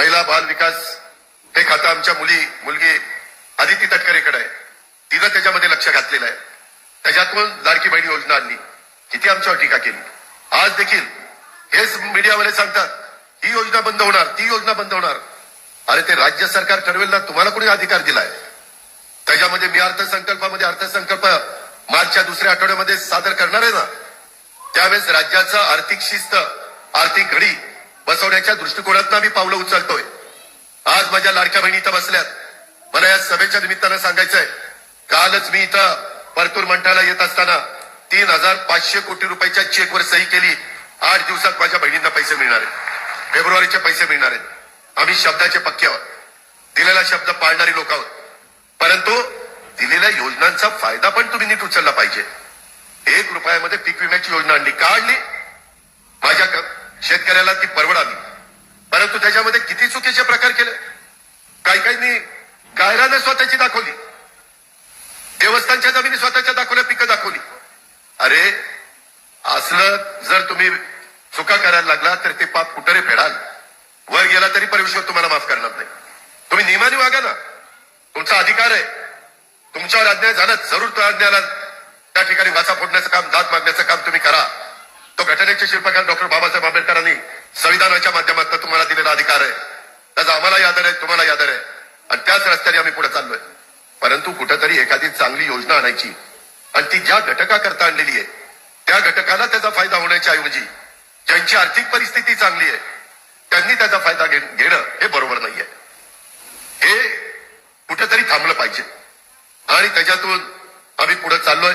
महिला बाल विकास हे खातं आमच्या मुली मुलगी आदिती तटकरेकडे आहे. तिनं त्याच्यामध्ये लक्ष घातलेलं आहे. त्याच्यातून लाडकी बहिणी योजना आणली किती आमच्यावर टीका केली. आज देखील हेच मीडियावाले सांगतात ही योजना बंद होणार ती योजना बंद होणार. अरे ते राज्य सरकार ठरवेल ना तुम्हाला कोणी अधिकार दिलाय? त्याच्यामध्ये मी अर्थसंकल्पामध्ये अर्थसंकल्प मार्चच्या दुसऱ्या आठवड्यामध्ये सादर करणार आहे ना? त्यावेळेस राज्याचं आर्थिक शिस्त आर्थिक घडी बसवण्याच्या दृष्टिकोनातून आम्ही पावलं उचलतोय. आज माझ्या लाडक्या बहिणी इथं बसल्यात. मला या सभेच्या निमित्तानं सांगायचंय कालच मी इथं परतूर मंठाला येत असताना तीन हजार पाचशे कोटी रुपयाच्या चेकवर सही केली. आठ दिवसात माझ्या बहिणींना पैसे मिळणार आहेत. फेब्रुवारीचे पैसे मिळणार आहेत. आम्ही शब्दाचे पक्के आहोत. दिलेला शब्द पाळणारी लोक आहोत. परंतु दिलेल्या योजनांचा फायदा पण तुम्ही नीट उचलला पाहिजे. एक रुपयामध्ये पीक विम्याची योजना आणली का आणली माझ्या शेतकऱ्याला ती परवडावी परंतु त्याच्यामध्ये किती चुकीचे प्रकार केले? काही काहींनी गायरानं स्वतःची दाखवली. देवस्थानच्या जमिनी स्वतःच्या दाखवल्या पिकं दाखवली. अरे असलं जर तुम्ही चुका करायला लागला तर ते पाप कुठरे फेडाल. वर गेला तरी परमेश्वर तुम्हाला माफ करणार नाही. तुम्ही नियमाने वागा ना. तुमचा अधिकार आहे. तुमच्यावर अन्याय झाला जरूर तो अन्यायाला त्या ठिकाणी वाचा फोडण्याचं काम दात मागण्याचं काम तुम्ही करा. तो घटनेचे शिल्पकार डॉक्टर बाबासाहेब आंबेडकरांनी संविधानाच्या माध्यमातून तुम्हाला दिलेला अधिकार आहे त्याचा आम्हाला यादर आहे तुम्हाला यादर आहे. आणि त्याच रस्त्याने आम्ही पुढे चाललोय. परंतु कुठंतरी एखादी चांगली योजना आणायची. आणि ती ज्या घटकाकरता आणलेली आहे त्या घटकाला त्याचा फायदा होण्याच्या ऐवजी ज्यांची आर्थिक परिस्थिती चांगली आहे त्यांनी त्याचा फायदा घे- घेणं हे बरोबर नाहीये. हे कुठेतरी थांबलं पाहिजे. आणि त्याच्यातून आम्ही पुढे चाललोय.